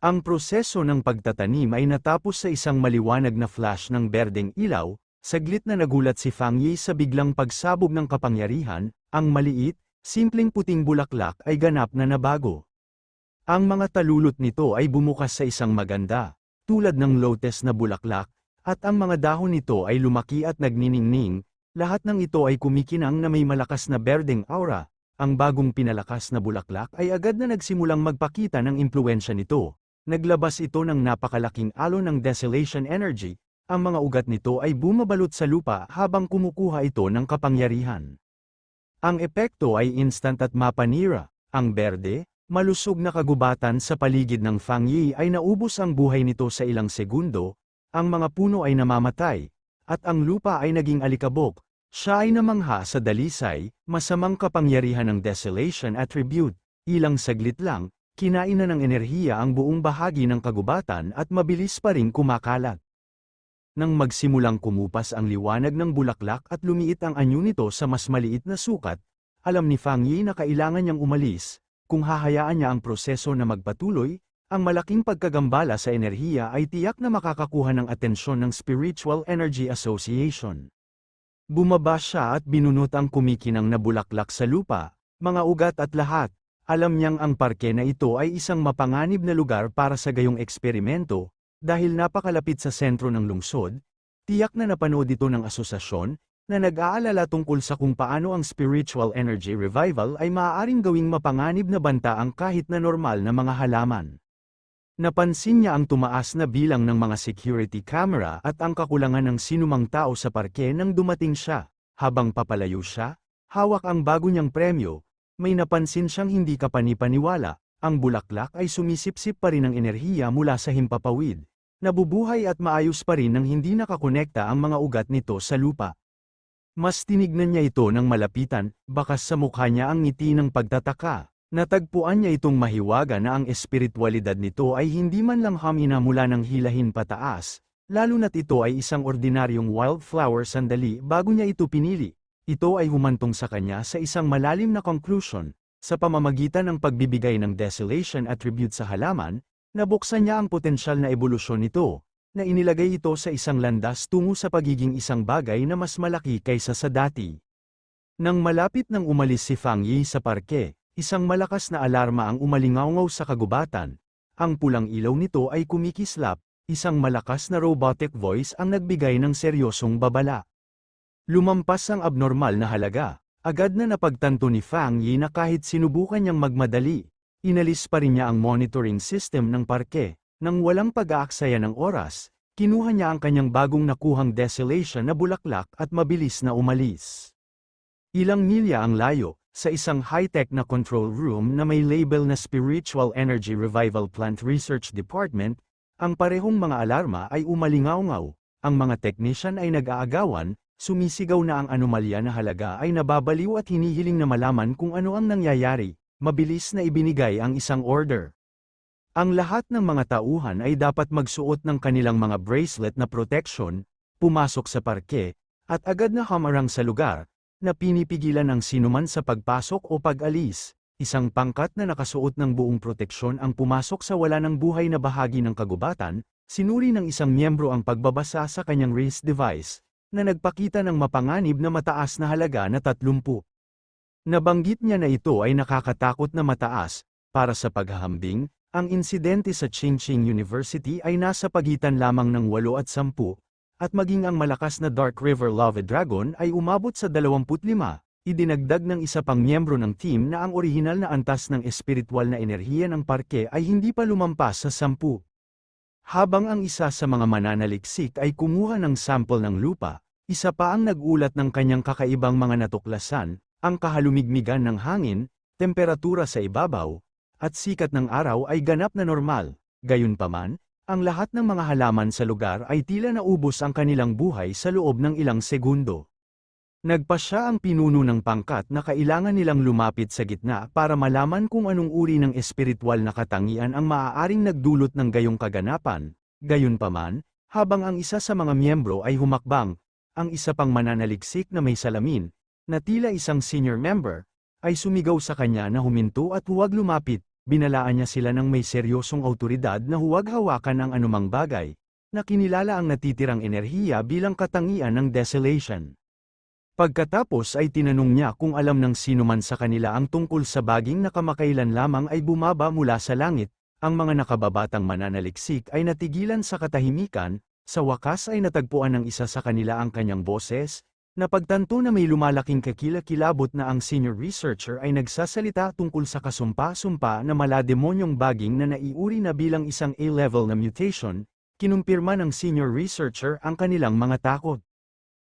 Ang proseso ng pagtatanim ay natapos sa isang maliwanag na flash ng berdeng ilaw, saglit na nagulat si Fang Yi sa biglang pagsabog ng kapangyarihan, ang maliit, simpleng puting bulaklak ay ganap na nabago. Ang mga talulot nito ay bumukas sa isang maganda, tulad ng lotus na bulaklak, at ang mga dahon nito ay lumaki at nagniningning, lahat ng ito ay kumikinang na may malakas na berdeng aura, ang bagong pinalakas na bulaklak ay agad na nagsimulang magpakita ng impluensya nito. Naglabas ito ng napakalaking alon ng desolation energy, ang mga ugat nito ay bumabalot sa lupa habang kumukuha ito ng kapangyarihan. Ang epekto ay instant at mapanira, ang berde, malusog na kagubatan sa paligid ng Fang Yi ay naubos ang buhay nito sa ilang segundo, ang mga puno ay namamatay, at ang lupa ay naging alikabok, siya ay namangha sa dalisay, masamang kapangyarihan ng desolation attribute, ilang saglit lang, kinain na ng enerhiya ang buong bahagi ng kagubatan at mabilis pa rin kumakalat. Nang magsimulang kumupas ang liwanag ng bulaklak at lumiit ang anyo nito sa mas maliit na sukat, alam ni Fang Yi na kailangan niyang umalis, kung hahayaan niya ang proseso na magpatuloy, ang malaking pagkagambala sa enerhiya ay tiyak na makakakuha ng atensyon ng Spiritual Energy Association. Bumaba siya at binunot ang kumikinang na bulaklak sa lupa, mga ugat at lahat, alam niyang ang parke na ito ay isang mapanganib na lugar para sa gayong eksperimento, dahil napakalapit sa sentro ng lungsod, tiyak na napanood ito ng asosasyon, na nag-aalala tungkol sa kung paano ang spiritual energy revival ay maaaring gawing mapanganib na banta ang kahit na normal na mga halaman. Napansin niya ang tumaas na bilang ng mga security camera at ang kakulangan ng sinumang tao sa parke nang dumating siya. Habang papalayo siya, hawak ang bago niyang premyo, may napansin siyang hindi kapanipaniwala, ang bulaklak ay sumisipsip pa rin ng enerhiya mula sa himpapawid. Nabubuhay at maayos pa rin nang hindi nakakonekta ang mga ugat nito sa lupa. Mas tinignan niya ito ng malapitan, bakas sa mukha niya ang ngiti ng pagtataka. Natagpuan niya itong mahiwaga na ang espiritualidad nito ay hindi man lang hamina mula ng hilahin pataas, lalo na't ito ay isang ordinaryong wildflower sandali bago niya ito pinili. Ito ay humantong sa kanya sa isang malalim na conclusion, sa pamamagitan ng pagbibigay ng desolation attribute sa halaman, nabuksan niya ang potensyal na ebolusyon nito, na inilagay ito sa isang landas tungo sa pagiging isang bagay na mas malaki kaysa sa dati. Nang malapit nang umalis si Fang Yi sa parke, Isang malakas na alarma ang umalingawngaw sa kagubatan. Ang pulang ilaw nito ay kumikislap, isang malakas na robotic voice ang nagbigay ng seryosong babala. Lumampas ang abnormal na halaga, agad na napagtanto ni Fang Yi na kahit sinubukan niyang magmadali, inalis pa rin niya ang monitoring system ng parke, nang walang pag-aaksaya ng oras, kinuha niya ang kanyang bagong nakuhang desolation na bulaklak at mabilis na umalis. Ilang milya ang layo, sa isang high-tech na control room na may label na Spiritual Energy Revival Plant Research Department, ang parehong mga alarma ay umalingaw-ngaw, ang mga technician ay nag-aagawan, sumisigaw na ang anomalya na halaga ay nababaliw at hinihiling na malaman kung ano ang nangyayari, mabilis na ibinigay ang isang order. Ang lahat ng mga tauhan ay dapat magsuot ng kanilang mga bracelet na protection, pumasok sa parke, at agad na hamarang sa lugar, na pinipigilan ang sinuman sa pagpasok o pag-alis. Isang pangkat na nakasuot ng buong proteksyon ang pumasok sa wala ng buhay na bahagi ng kagubatan, sinuri ng isang miyembro ang pagbabasa sa kanyang wrist device, na nagpakita ng mapanganib na mataas na halaga na 30. Nabanggit niya na ito ay nakakatakot na mataas, para sa paghahambing, ang insidente sa Chingching University ay nasa pagitan lamang ng 8 at 10, at maging ang malakas na Dark River Lava Dragon ay umabot sa 25, idinagdag ng isa pang miyembro ng team na ang orihinal na antas ng espiritual na enerhiya ng parke ay hindi pa lumampas sa 10. Habang ang isa sa mga mananaliksik ay kumuha ng sample ng lupa, isa pa ang nagulat ng kanyang kakaibang mga natuklasan, ang kahalumigmigan ng hangin, temperatura sa ibabaw, at sikat ng araw ay ganap na normal, gayunpaman, ang lahat ng mga halaman sa lugar ay tila naubos ang kanilang buhay sa loob ng ilang segundo. Nagpasya ang pinuno ng pangkat na kailangan nilang lumapit sa gitna para malaman kung anong uri ng espiritual na katangian ang maaaring nagdulot ng gayong kaganapan. Gayunpaman, habang ang isa sa mga miyembro ay humakbang, ang isa pang mananaliksik na may salamin, na tila isang senior member, ay sumigaw sa kanya na huminto at huwag lumapit, binalaan niya sila ng may seryosong autoridad na huwag hawakan ang anumang bagay, na kinilala ang natitirang enerhiya bilang katangian ng desolation. Pagkatapos ay tinanong niya kung alam ng sino man sa kanila ang tungkol sa baging na kamakailan lamang ay bumaba mula sa langit, ang mga nakababatang mananaliksik ay natigilan sa katahimikan, sa wakas ay natagpuan ng isa sa kanila ang kanyang boses, Napagtanto na may lumalaking kakilakilabot na ang senior researcher ay nagsasalita tungkol sa kasumpa-sumpa na malademonyong baging na naiuri na bilang isang A-level na mutation, kinumpirma ng senior researcher ang kanilang mga takot.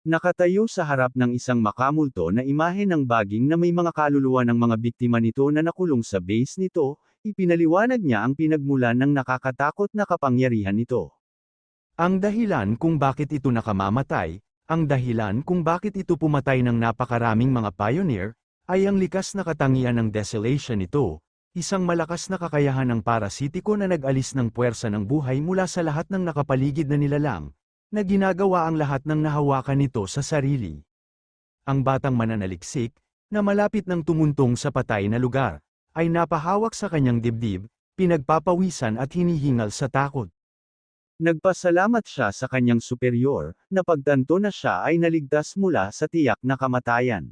Nakatayo sa harap ng isang makamulto na imahe ng baging na may mga kaluluwa ng mga biktima nito na nakulong sa base nito, ipinaliwanag niya ang pinagmulan ng nakakatakot na kapangyarihan nito. Ang dahilan kung bakit ito nakamamatay, ang dahilan kung bakit ito pumatay ng napakaraming mga pioneer, ay ang likas na katangian ng desolation nito, isang malakas na kakayahan ng parasitiko na nag-alis ng puwersa ng buhay mula sa lahat ng nakapaligid na nilalang, na ginagawa ang lahat ng nahawakan nito sa sarili. Ang batang mananaliksik, na malapit ng tumuntong sa patay na lugar, ay napahawak sa kanyang dibdib, pinagpapawisan at hinihingal sa takot. Nagpasalamat siya sa kanyang superior, na pagtanto na siya ay naligtas mula sa tiyak na kamatayan.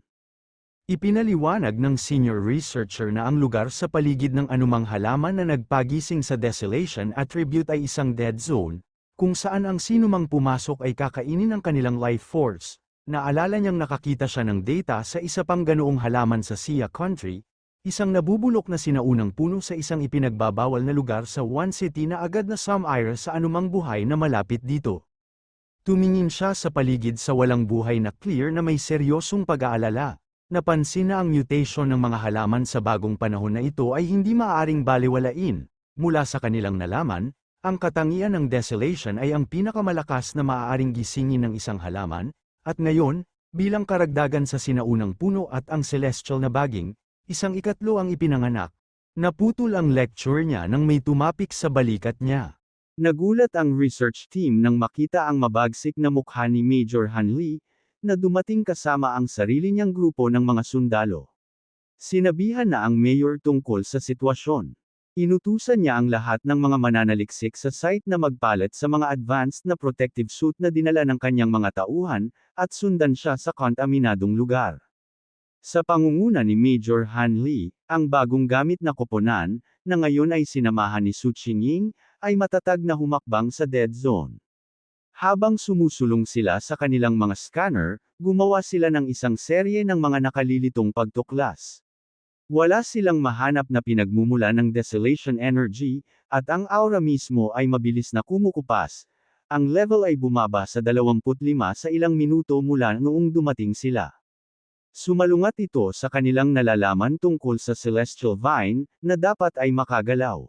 Ipinaliwanag ng senior researcher na ang lugar sa paligid ng anumang halaman na nagpagising sa desolation attribute ay isang dead zone, kung saan ang sinumang pumasok ay kakainin ng kanilang life force. Naalala niyang nakakita siya ng data sa isa pang ganoong halaman sa Sia Country, Isang nabubulok na sinaunang puno sa isang ipinagbabawal na lugar sa One City na agad na sumire sa anumang buhay na malapit dito. Tumingin siya sa paligid sa walang buhay na clear na may seryosong pag-aalala. Napansin na ang mutation ng mga halaman sa bagong panahon na ito ay hindi maaaring baliwalain. Mula sa kanilang nalaman, ang katangian ng desolation ay ang pinakamalakas na maaaring gisingin ng isang halaman, at ngayon, bilang karagdagan sa sinaunang puno at ang celestial na baging, Isang ikatlo ang ipinanganak. Naputol ang lecture niya nang may tumapik sa balikat niya. Nagulat ang research team nang makita ang mabagsik na mukha ni Major Hanley, na dumating kasama ang sarili niyang grupo ng mga sundalo. Sinabihan na ang mayor tungkol sa sitwasyon. Inutusan niya ang lahat ng mga mananaliksik sa site na magpalit sa mga advanced na protective suit na dinala ng kanyang mga tauhan, at sundan siya sa kontaminadong lugar. Sa pangunguna ni Major Han Lee, ang bagong gamit na koponan, na ngayon ay sinamahan ni Su Qingying, ay matatag na humakbang sa dead zone. Habang sumusulong sila sa kanilang mga scanner, gumawa sila ng isang serye ng mga nakalilitong pagtuklas. Wala silang mahanap na pinagmumula ng desolation energy, at ang aura mismo ay mabilis na kumukupas. Ang level ay bumaba sa 25 sa ilang minuto mula noong dumating sila. Sumalungat ito sa kanilang nalalaman tungkol sa Celestial Vine, na dapat ay makagalaw.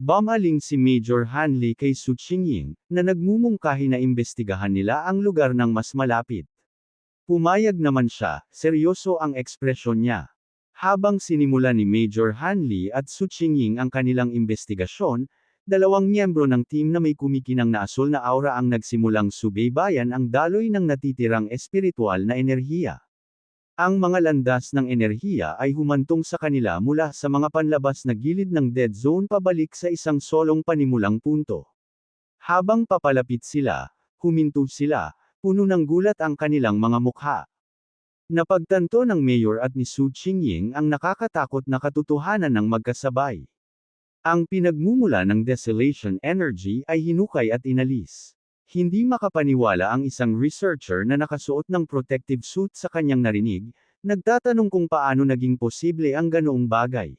Bumaling si Major Hanley kay Su Qingying, na nagmumungkahi na imbestigahan nila ang lugar ng mas malapit. Pumayag naman siya, seryoso ang ekspresyon niya. Habang sinimula ni Major Hanley at Su Qingying ang kanilang investigasyon, dalawang miyembro ng team na may kumikinang na asul na aura ang nagsimulang subaybayan ang daloy ng natitirang espiritual na enerhiya. Ang mga landas ng enerhiya ay humantong sa kanila mula sa mga panlabas na gilid ng dead zone pabalik sa isang solong panimulang punto. Habang papalapit sila, huminto sila, puno ng gulat ang kanilang mga mukha. Napagtanto ng mayor at ni Su Qingying ang nakakatakot na katotohanan ng magkasabay. Ang pinagmumula ng desolation energy ay hinukay at inalis. Hindi makapaniwala ang isang researcher na nakasuot ng protective suit sa kanyang narinig, nagtatanong kung paano naging posible ang ganoong bagay.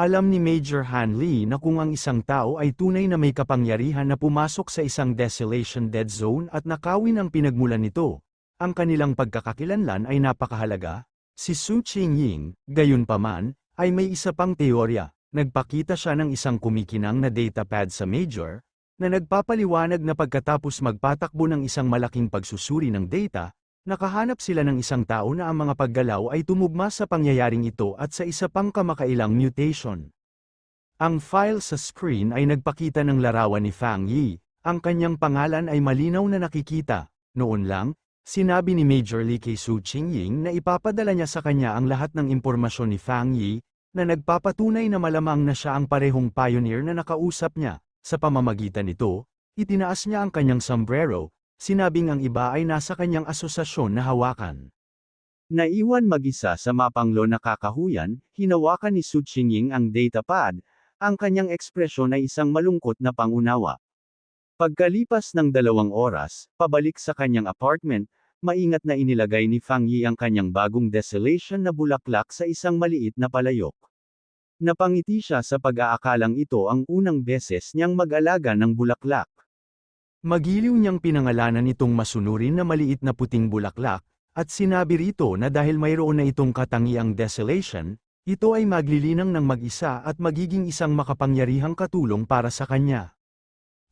Alam ni Major Hanley na kung ang isang tao ay tunay na may kapangyarihan na pumasok sa isang desolation dead zone at nakawin ang pinagmulan nito, ang kanilang pagkakakilanlan ay napakahalaga. Si Su Qingying, gayunpaman, ay may isa pang teorya. Nagpakita siya ng isang kumikinang na datapad sa Major, na nagpapaliwanag na pagkatapos magpatakbo ng isang malaking pagsusuri ng data, nakahanap sila ng isang tao na ang mga paggalaw ay tumugma sa pangyayaring ito at sa isa pang kamakailang mutation. Ang file sa screen ay nagpakita ng larawan ni Fang Yi, ang kanyang pangalan ay malinaw na nakikita, noon lang, sinabi ni Major Li kay Su Qingying na ipapadala niya sa kanya ang lahat ng impormasyon ni Fang Yi, na nagpapatunay na malamang na siya ang parehong pioneer na nakausap niya. Sa pamamagitan nito, itinaas niya ang kanyang sombrero, sinabing ang iba ay nasa kanyang asosasyon na hawakan. Naiwan mag-isa sa mapanglo na kakahuyan, hinawakan ni Su Qingying ang datapad, ang kanyang ekspresyon ay isang malungkot na pangunawa. Pagkalipas ng dalawang oras, pabalik sa kanyang apartment, maingat na inilagay ni Fang Yi ang kanyang bagong desolation na bulaklak sa isang maliit na palayok. Napangiti siya sa pag-aakalang ito ang unang beses niyang mag-alaga ng bulaklak. Magiliw niyang pinangalanan itong masunurin na maliit na puting bulaklak, at sinabi rito na dahil mayroon na itong katangiang desolation, ito ay maglilinang ng mag-isa at magiging isang makapangyarihang katulong para sa kanya.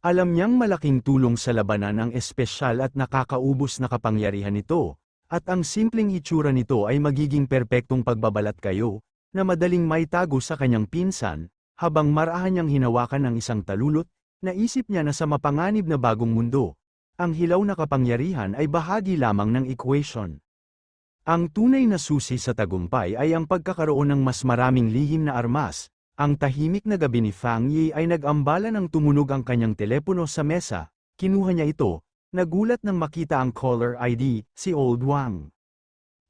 Alam niyang malaking tulong sa labanan ang espesyal at nakakaubos na kapangyarihan nito, at ang simpleng itsura nito ay magiging perpektong pagbabalat kayo, na madaling maitago sa kanyang pinsan, habang marahan niyang hinawakan ng isang talulot, naisip niya na sa mapanganib na bagong mundo, ang hilaw na kapangyarihan ay bahagi lamang ng equation. Ang tunay na susi sa tagumpay ay ang pagkakaroon ng mas maraming lihim na armas. Ang tahimik na gabi ni Fang Yi ay nag-ambala ng tumunog ang kanyang telepono sa mesa, kinuha niya ito, nagulat nang makita ang caller ID, si Old Wang.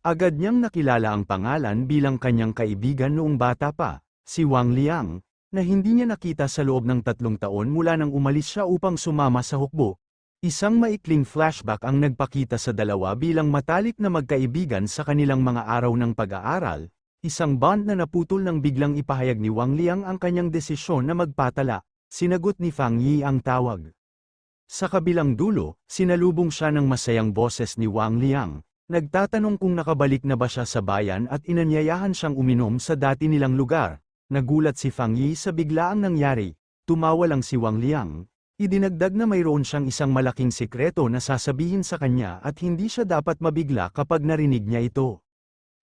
Agad niyang nakilala ang pangalan bilang kanyang kaibigan noong bata pa, si Wang Liang, na hindi niya nakita sa loob ng tatlong taon mula nang umalis siya upang sumama sa hukbo, Isang maikling flashback ang nagpakita sa dalawa bilang matalik na magkaibigan sa kanilang mga araw ng pag-aaral, isang bond na naputol nang biglang ipahayag ni Wang Liang ang kanyang desisyon na magpatala, sinagot ni Fang Yi ang tawag. Sa kabilang dulo, sinalubong siya ng masayang boses ni Wang Liang, nagtatanong kung nakabalik na ba siya sa bayan at inanyayahan siyang uminom sa dati nilang lugar. Nagulat si Fang Yi sa biglaang nangyari, tumawa lang si Wang Liang, Idinagdag na mayroon siyang isang malaking sikreto na sasabihin sa kanya at hindi siya dapat mabigla kapag narinig niya ito.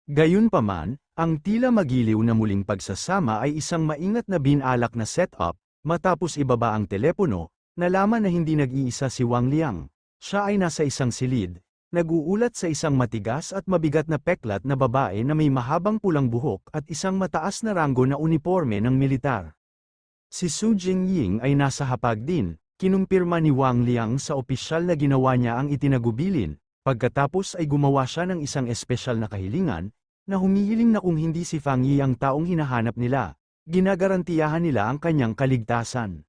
Gayunpaman, ang tila magiliw na muling pagsasama ay isang maingat na binalak na setup, matapos ibaba ang telepono, nalaman na hindi nag-iisa si Wang Liang. Siya ay nasa isang silid, naguulat sa isang matigas at mabigat na peklat na babae na may mahabang pulang buhok at isang mataas na ranggo na uniforme ng militar. Si Su Jingying ay nasa hapag din, Kinumpirma ni Wang Liang sa opisyal na ginawa niya ang itinagubilin, pagkatapos ay gumawa siya ng isang espesyal na kahilingan, na humihiling na kung hindi si Fang Yi ang taong hinahanap nila, ginagarantiyahan nila ang kanyang kaligtasan.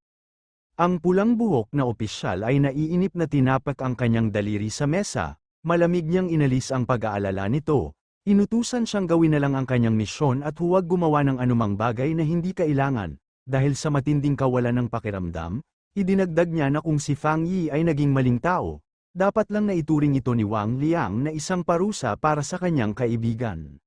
Ang pulang buhok na opisyal ay naiinip na tinapak ang kanyang daliri sa mesa, malamig niyang inalis ang pag-aalala nito, inutusan siyang gawin na lang ang kanyang misyon at huwag gumawa ng anumang bagay na hindi kailangan, dahil sa matinding kawalan ng pakiramdam, Idinagdag niya na kung si Fang Yi ay naging maling tao, dapat lang na ituring ito ni Wang Liang na isang parusa para sa kanyang kaibigan.